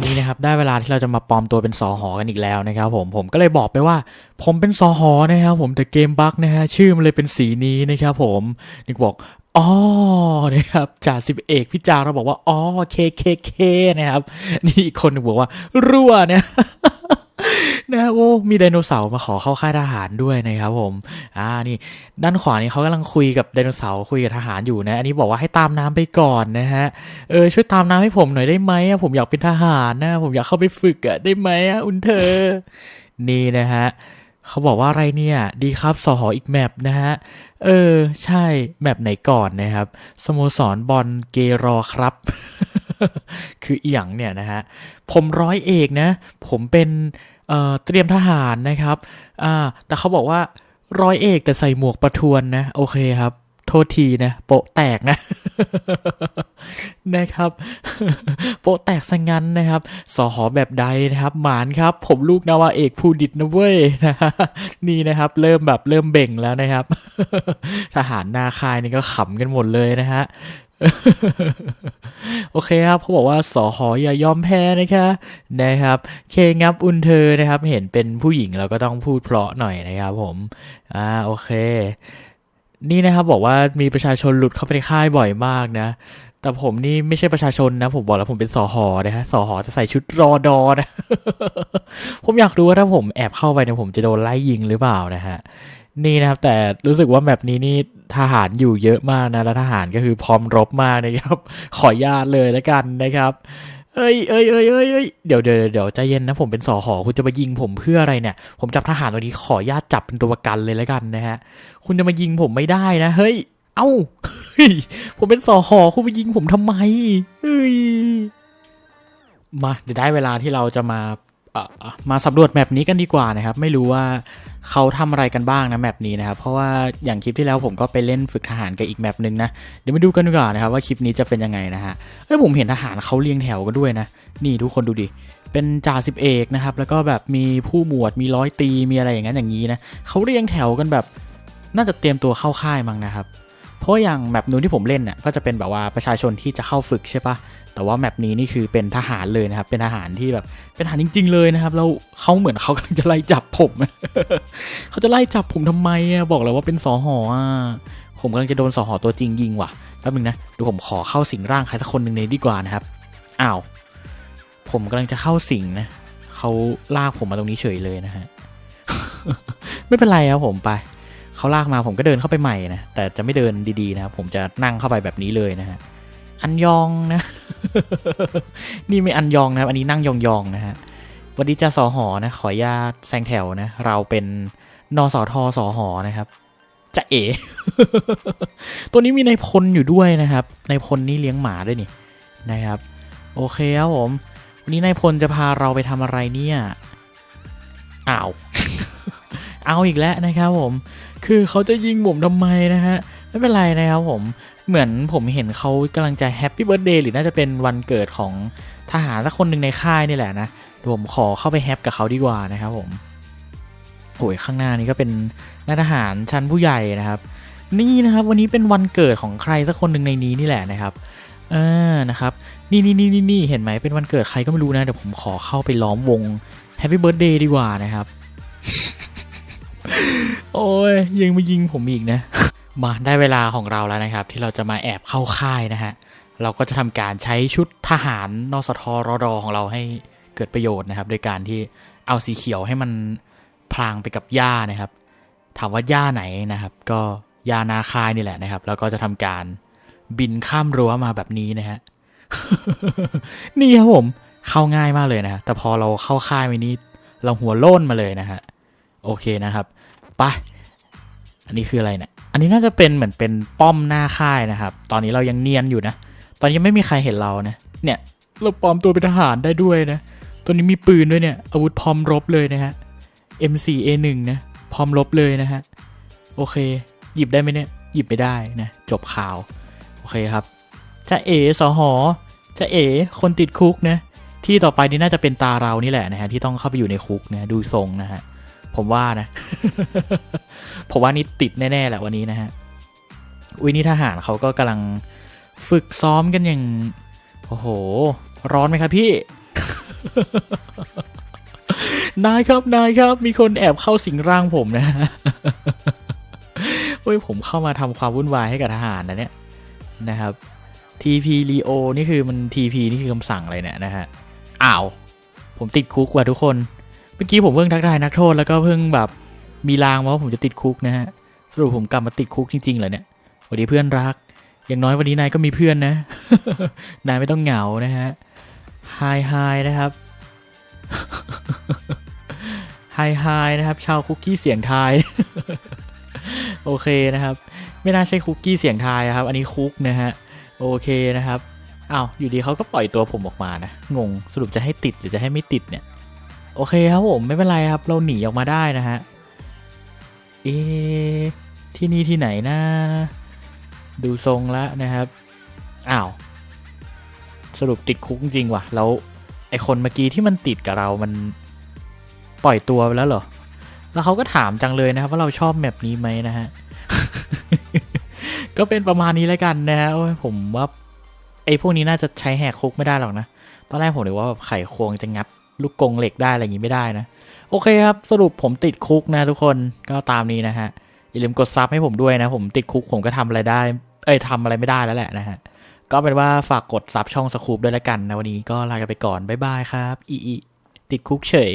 วันนี้นะครับได้เวลาที่เราจะมาปลอมตัวเป็นสอหอกันอีกแล้วนะครับผมผมก็เลยบอกไปว่า ผมเป็นสอหอนะครับผมแต่เกมบั๊กนะฮะชื่อมันเลยเป็นสีนี้นะครับผมนิกบอกอ๋อนะครับจ่าสิบเอกพี่จาเราบอกว่าอ๋อเคเคเคนะครับ นี่อีกคนนึงบอกว่ารั่วเนี่ย นะโอ้มีไดโนเสาร์มาขอเข้าค่ายทหารด้วยนะครับผม อ่านี่ ด้านขวานี่เขากำลังคุยกับไดโนเสาร์คุยกับทหารอยู่นะ อันนี้บอกว่าให้ตามน้ำไปก่อนนะฮะ เออช่วยตามน้ำให้ผมหน่อยได้ไหมอะผมอยากเป็นทหารนะ ผมอยากเข้าไปฝึกอะได้ไหมอะอุนเธอ นี่นะฮะเขาบอกว่าอะไรเนี่ย ดีครับสอหออีกแมปนะฮะ เออ ใช่แมปไหนก่อนนะครับ สโมสรบอลเกรอครับ คืออีหยังเนี่ยนะฮะ ผมร้อยเอกนะ ผมเป็น เอ่อเตรียมทหารนะครับอ่าแต่เขาบอกว่าร้อยเอกแต่ใส่หมวกประทวนนะ โอเคครับ โทษทีนะ โปะแตกนะนะครับ โปะแตกซะงั้นนะครับ สอหอแบบใดนะครับ หมานครับ ผมลูกนาวาเอกภูดิตนะเว้ยนะฮะนี่นะครับ เริ่มแบบเริ่มเบ่งแล้วนะครับ ทหารนาคายนี่ก็ขำกันหมดเลยนะฮะ โอเคครับเขาบอกว่าสอหออย่ายอมแพ้นะคะนะครับ เคงับอุนเธอนะครับ เห็นเป็นผู้หญิงเราก็ต้องพูดเพราะหน่อยนะครับผม อ่าโอเค นี่นะครับบอกว่ามีประชาชนหลุดเข้าไปในค่ายบ่อยมากนะแต่ผมนี่ไม่ใช่ประชาชนนะ ผมบอกแล้วผมเป็นสอหอนะฮะสอหอจะใส่ชุดรอดอนะ ผมอยากรู้ว่าถ้าผมแอบเข้าไปเนี่ยผมจะโดนไล่ยิงหรือเปล่านะฮะนี่นะครับ แต่รู้สึกว่าแบบนี้นี่ ทหารอยู่เยอะมากนะ แล้วทหารก็คือพร้อมรบมากนะครับ ขออนุญาตเลยแล้วกันนะครับ เอ้ยเอ้ยเอ้ยเอ้ยเอ้ยเดี๋ยวเดี๋ยวเดี๋ยวใจเย็นนะผมเป็นสอหอคุณจะมายิงผมเพื่ออะไรเนี่ย ผมจับทหารตัวนี้ขออนุญาตจับเป็นตัวประกันเลยแล้วกันนะฮะ คุณจะมายิงผมไม่ได้นะ เฮ้ย เอ้า ผมเป็นสอหอคุณมายิงผมทำไมเฮ้ย มาเดี๋ยวได้เวลาที่เราจะมา มาสำรวจแมปนี้กันดีกว่านะครับ ไม่รู้ว่าเขาทำอะไรกันบ้างนะแมปนี้นะครับ เพราะว่าอย่างคลิปที่แล้วผมก็ไปเล่นฝึกทหารกับอีกแมปหนึ่งนะเดี๋ยวมาดูกันดีกว่านะครับว่าคลิปนี้จะเป็นยังไงนะฮะเอ้ยผมเห็นทหารเขาเรียงแถวกันด้วยนะ นี่ทุกคนดูดิเป็นจ่าสิบเอกนะครับ แล้วก็แบบมีผู้หมวดมีร้อยตีมีอะไรอย่างนั้นอย่างนี้นะเขาเรียงแถวกันแบบน่าจะเตรียมตัวเข้าค่ายมั้งนะครับ เพราะอย่างแมปนู้นที่ผมเล่นเนี่ยก็จะเป็นแบบว่าประชาชนที่จะเข้าฝึกใช่ปะแต่ว่าแมปนี้นี่คือเป็นทหารเลยนะครับ เป็นทหารที่แบบเป็นทหารจริง ๆ เลยนะครับ แล้วเขาเหมือนเขากำลังจะไล่จับผม เขาจะไล่จับผมทำไมอะบอกเลยว่าเป็นสอหออะผมกำลังจะโดนสอหอตัวจริงยิงว่ะแป๊บนึงนะเดี๋ยวผมขอเข้าสิงร่างใครสักคนหนึ่งเลยดีกว่านะครับอ้าวผมกำลังจะเข้าสิงนะเขาลากผมมาตรงนี้เฉยเลยนะฮะไม่เป็นไรครับผมไป เขาลากมาผมก็เดินเข้าไปใหม่นะ แต่จะไม่เดินดีๆนะครับผมจะนั่งเข้าไปแบบนี้เลยนะฮะ อันยองนะ นี่ไม่อันยองนะครับอันนี้นั่งยองๆนะฮะ วันนี้จะสอหอนะ ขออนุญาตแซงแถวนะ เราเป็นนสทสอหอนะครับจะเอ ตัวนี้มีนายพลอยู่ด้วยนะครับนายพลนี่เลี้ยงหมาด้วยนี่นะครับ โอเคครับผม วันนี้นายพลจะพาเราไปทำอะไรเนี่ย อ้าว เอาอีกแล้วนะครับผม คือเขาจะยิงผมทำไมนะฮะ ไม่เป็นไรนะครับผม เหมือนผมเห็นเขากำลังจะแฮปปี้เบิร์ดเดย์หรือน่าจะเป็นวันเกิดของทหารสักคนหนึ่งในค่ายนี่แหละนะดูผมขอเข้าไปแฮปกับเขาดีกว่านะครับผมโอ้ยข้างหน้านี้ก็เป็นนายทหารชั้นผู้ใหญ่นะครับ นี่นะครับวันนี้เป็นวันเกิดของใครสักคนหนึ่งในนี้นี่แหละนะครับเออนะครับ นี่นี่นี่นี่นี่เห็นไหมเป็นวันเกิดใครก็ไม่รู้นะเดี๋ยวผมขอเข้าไปล้อมวงแฮปปี้เบิร์ดเดย์ดีกว่านะครับ โอ้ยยังมายิงผมอีกนะ มาได้เวลาของเราแล้วนะครับ ที่เราจะมาแอบเข้าค่ายนะฮะ เราก็จะทำการใช้ชุดทหารนสทรดของเราให้เกิดประโยชน์นะครับ โดยการที่เอาสีเขียวให้มันพลางไปกับหญ้านะครับ ถามว่าหญ้าไหนนะครับ ก็หญ้านาคายนี่แหละนะครับ แล้วก็จะทำการบินข้ามรั้วมาแบบนี้นะฮะนี่ครับผมเข้าง่ายมากเลยนะฮะแต่พอเราเข้าค่ายไปนี้ เราหัวโล่นมาเลยนะฮะ โอเคนะครับ ไป อันนี้คืออะไรเนี่ย อันนี้น่าจะเป็นเหมือนเป็นป้อมหน้าค่ายนะครับ ตอนนี้เรายังเนียนอยู่นะ ตอนนี้ยังไม่มีใครเห็นเรานะ เนี่ยเราปลอมตัวเป็นทหารได้ด้วยนะ ตัวนี้มีปืนด้วยเนี่ย อาวุธพร้อมรบเลยนะฮะ M4A1 นะพร้อมรบเลยนะฮะ โอเค หยิบได้ไหมเนี่ย หยิบไม่ได้นะ จบข่าว โอเคครับ จะเอสอหอจะเอ คนติดคุกนะ ที่ต่อไปนี่น่าจะเป็นตาเรานี่แหละนะฮะที่ต้องเข้าไปอยู่ในคุกนะ ดูทรงนะฮะ ผมว่านะ ผมว่านี่ติดแน่ ๆ แหละวันนี้นะฮะ อุ้ยนี่ทหารเขาก็กำลังฝึกซ้อมกันอย่าง โอ้โห ร้อนไหมครับพี่ นายครับนายครับ มีคนแอบเข้าสิงร่างผมนะฮะเฮ้ยผมเข้ามาทำความวุ่นวายให้กับทหารนะเนี่ยนะครับ TP Leo นี่คือมัน TP นี่คือคำสั่งอะไรเนี่ยนะฮะ อ้าว ผมติดคุกว่ะทุกคน เมื่อกี้ผมเพิ่งทักทายนักโทษแล้วก็เพิ่งแบบมีลางมาว่าผมจะติดคุกนะฮะสรุปผมกลับมาติดคุกจริงๆเหรอเนี่ยสวัสดีเพื่อนรัก อย่างน้อยวันนี้นายก็มีเพื่อนนะ นายไม่ต้องเหงานะฮะไฮไฮนะครับไฮไฮนะครับ ชาวคุกกี้เสียงไทาย โอเคนะครับ ไม่น่าใช่คุกกี้เสียงไทายครับ อันนี้คุกนะฮะ โอเคนะครับอ้าวอยู่ดีเขาก็ปล่อยตัวผมออกมานะ งง สรุปจะให้ติดหรือจะให้ไม่ติดเนี่ย โอเคครับผมไม่เป็นไรครับ เราหนีออกมาได้นะฮะ เอที่นี่ที่ไหนนะ ดูทรงแล้วนะครับ อ้าว สรุปติดคุกจริงว่ะ แล้วไอคนเมื่อกี้ที่มันติดกับเรามันปล่อยตัวไปแล้วเหรอ แล้วเขาก็ถามจังเลยนะครับ ว่าเราชอบแมปนี้ไหมนะฮะ ก็เป็นประมาณนี้แล้วกันนะฮะโอ้ยผมว่าไอ้พวกนี้น่าจะใช้แหกคุกไม่ได้หรอกนะ ตอนแรกผมนึกว่าแบบไขควงจะงัด ลูกกงเหล็กได้อะไรอย่างนี้ไม่ได้นะ โอเคครับ สรุปผมติดคุกนะทุกคนก็ตามนี้นะฮะ อย่าลืมกดซับให้ผมด้วยนะ ผมติดคุกผมก็ทำอะไรได้ เอ้ยทำอะไรไม่ได้แล้วแหละนะฮะ ก็เป็นว่าฝากกดซับช่องสคูปด้วยแล้วกันนะวันนี้ก็ลากันไปก่อน บ๊ายบายครับ อีอีติดคุกเฉย